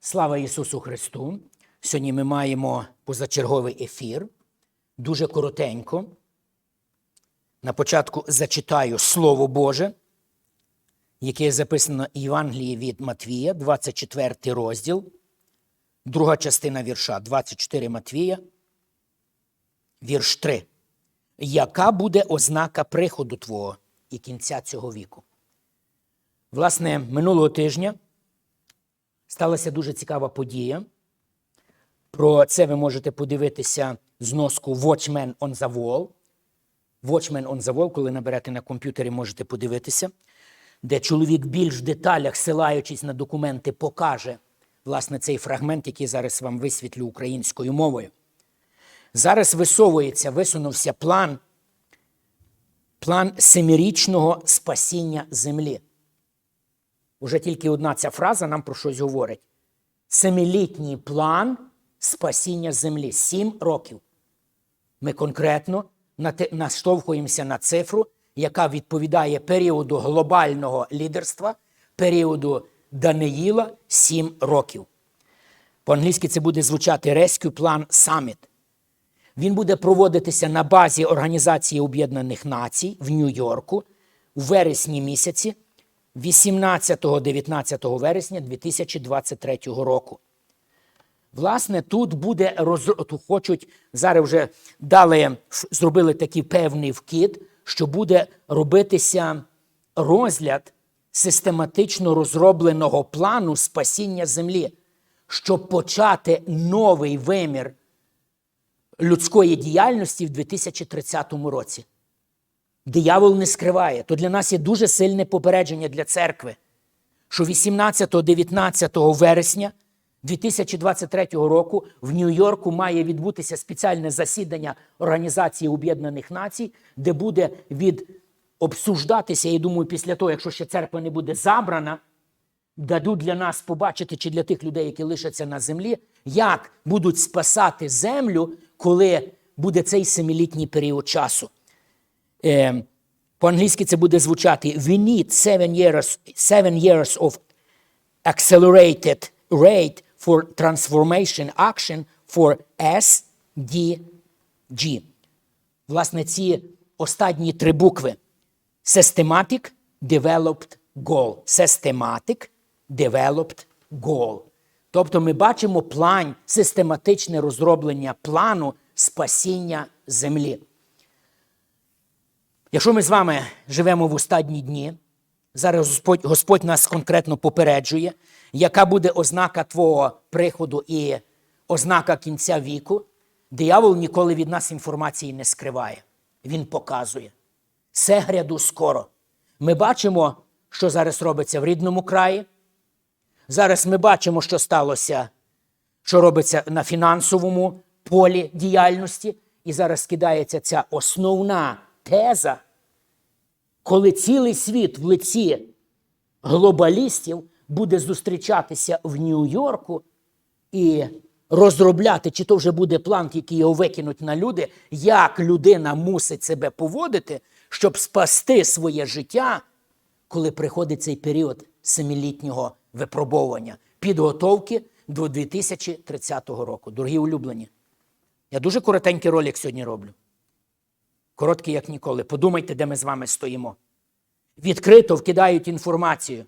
Слава Ісусу Христу! Сьогодні ми маємо позачерговий ефір. Дуже коротенько. На початку зачитаю Слово Боже, яке записано в Євангелії від Матвія, 24 розділ, друга частина вірша, 24 Матвія, вірш 3. Яка буде ознака приходу Твого і кінця цього віку? Власне, минулого тижня сталася дуже цікава подія. Про це ви можете подивитися зноску Watchman on the Wall. Watchman on the Wall, коли наберете на комп'ютері, можете подивитися, де чоловік більш в деталях, силаючись на документи, покаже власне цей фрагмент, який зараз вам висвітлю українською мовою. Зараз висовується, висунувся план, план семирічного спасіння землі. Уже тільки одна ця фраза нам про щось говорить. Семилітній план спасіння землі. Сім років. Ми конкретно наштовхуємося на цифру, яка відповідає періоду глобального лідерства, періоду Даниїла сім років. По-англійськи це буде звучати Rescue Plan Summit. Він буде проводитися на базі Організації Об'єднаних Націй в Нью-Йорку у вересні місяці, 18-19 вересня 2023 року. Власне, тут буде роз... хочуть зараз вже дали зробили такий певний вкид, що буде робитися розгляд систематично розробленого плану спасіння землі, щоб почати новий вимір людської діяльності в 2030 році. Диявол не скриває. То для нас є дуже сильне попередження для церкви, що 18-19 вересня 2023 року в Нью-Йорку має відбутися спеціальне засідання Організації Об'єднаних Націй, де буде від обсуждатися, я думаю, після того, якщо ще церква не буде забрана, дадуть для нас побачити, чи для тих людей, які лишаться на землі, як будуть спасати землю, коли буде цей семилітній період часу. Е, по-англійськи це буде звучати We need seven years, seven years of accelerated rate for transformation action for SDG. Власне, ці останні три букви Systematic Developed Goal. Systematic Developed Goal. Тобто ми бачимо план, систематичне розроблення плану спасіння землі. Якщо ми з вами живемо в останні дні, зараз Господь, Господь нас конкретно попереджує, яка буде ознака Твого приходу і ознака кінця віку, диявол ніколи від нас інформації не скриває. Він показує. Все гряду скоро. Ми бачимо, що зараз робиться в рідному краї. Зараз ми бачимо, що сталося, що робиться на фінансовому полі діяльності. І зараз скидається ця основна теза, коли цілий світ в лиці глобалістів буде зустрічатися в Нью-Йорку і розробляти, чи то вже буде план, який його викинуть на люди, як людина мусить себе поводити, щоб спасти своє життя, коли приходить цей період семилітнього випробовування, підготовки до 2030 року. Дорогі улюблені, я дуже коротенький ролик сьогодні роблю. Короткий, як ніколи. Подумайте, де ми з вами стоїмо. Відкрито вкидають інформацію,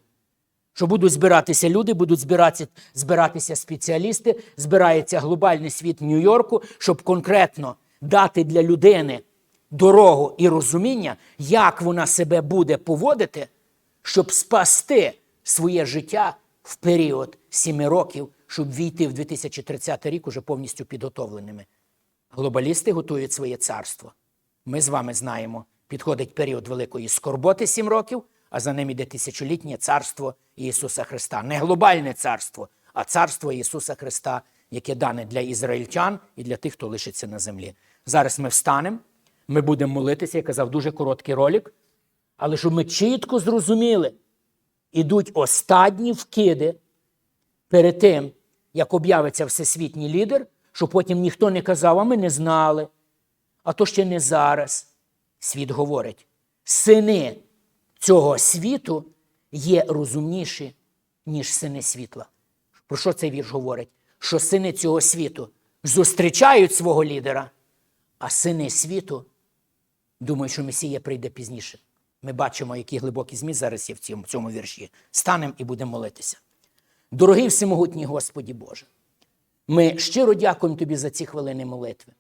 що будуть збиратися люди, будуть збиратися, збиратися спеціалісти, збирається глобальний світ Нью-Йорку, щоб конкретно дати для людини дорогу і розуміння, як вона себе буде поводити, щоб спасти своє життя в період сіми років, щоб війти в 2030 рік уже повністю підготовленими. Глобалісти готують своє царство. Ми з вами знаємо, підходить період великої скорботи сім років, а за ним іде тисячолітнє царство Ісуса Христа. Не глобальне царство, а царство Ісуса Христа, яке дане для ізраїльтян і для тих, хто лишиться на землі. Зараз ми встанемо, ми будемо молитися, я казав, дуже короткий ролик, але щоб ми чітко зрозуміли, ідуть останні вкиди перед тим, як об'явиться всесвітній лідер, щоб потім ніхто не казав, а ми не знали. А то ще не зараз. Світ говорить, сини цього світу є розумніші, ніж сини світла. Про що цей вірш говорить? Що сини цього світу зустрічають свого лідера, а сини світу думають, що Месія прийде пізніше. Ми бачимо, які глибокі зміст зараз є в цьому, в цьому вірші. Станемо і будемо молитися. Дорогий всемогутній Господі Боже, ми щиро дякуємо Тобі за ці хвилини молитви.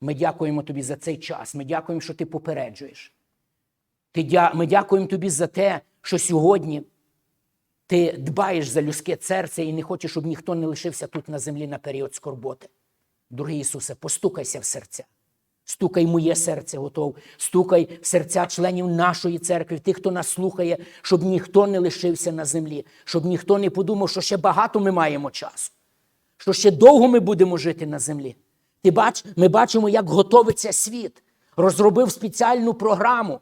Ми дякуємо Тобі за цей час. Ми дякуємо, що Ти попереджуєш. Ти дя... Ми дякуємо Тобі за те, що сьогодні ти дбаєш за людське серце і не хочеш, щоб ніхто не лишився тут на землі на період скорботи. Дорогий Ісусе, постукайся в серця. Стукай моє серце готов, стукай в серця членів нашої церкви, тих, хто нас слухає, щоб ніхто не лишився на землі, щоб ніхто не подумав, що ще багато ми маємо часу, що ще довго ми будемо жити на землі. Ти бач, ми бачимо, як готовиться світ, розробив спеціальну програму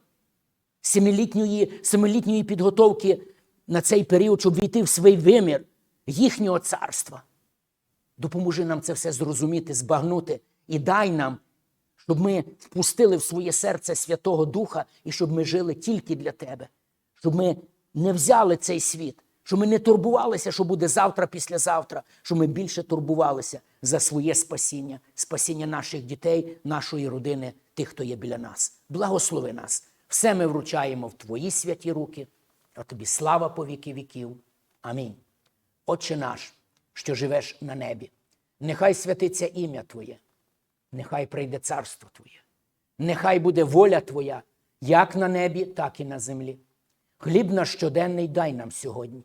семилітньої, семилітньої підготовки на цей період, щоб війти в свій вимір їхнього царства. Допоможи нам це все зрозуміти, збагнути і дай нам, щоб ми впустили в своє серце Святого Духа і щоб ми жили тільки для Тебе, щоб ми не взяли цей світ, щоб ми не турбувалися, що буде завтра, післязавтра, щоб ми більше турбувалися за своє спасіння, спасіння наших дітей, нашої родини, тих, хто є біля нас. Благослови нас. Все ми вручаємо в Твої святі руки, а тобі слава по віки віків. Амінь. Отче наш, що живеш на небі, нехай святиться ім'я Твоє, нехай прийде царство Твоє, нехай буде воля Твоя, як на небі, так і на землі. Хліб наш щоденний дай нам сьогодні,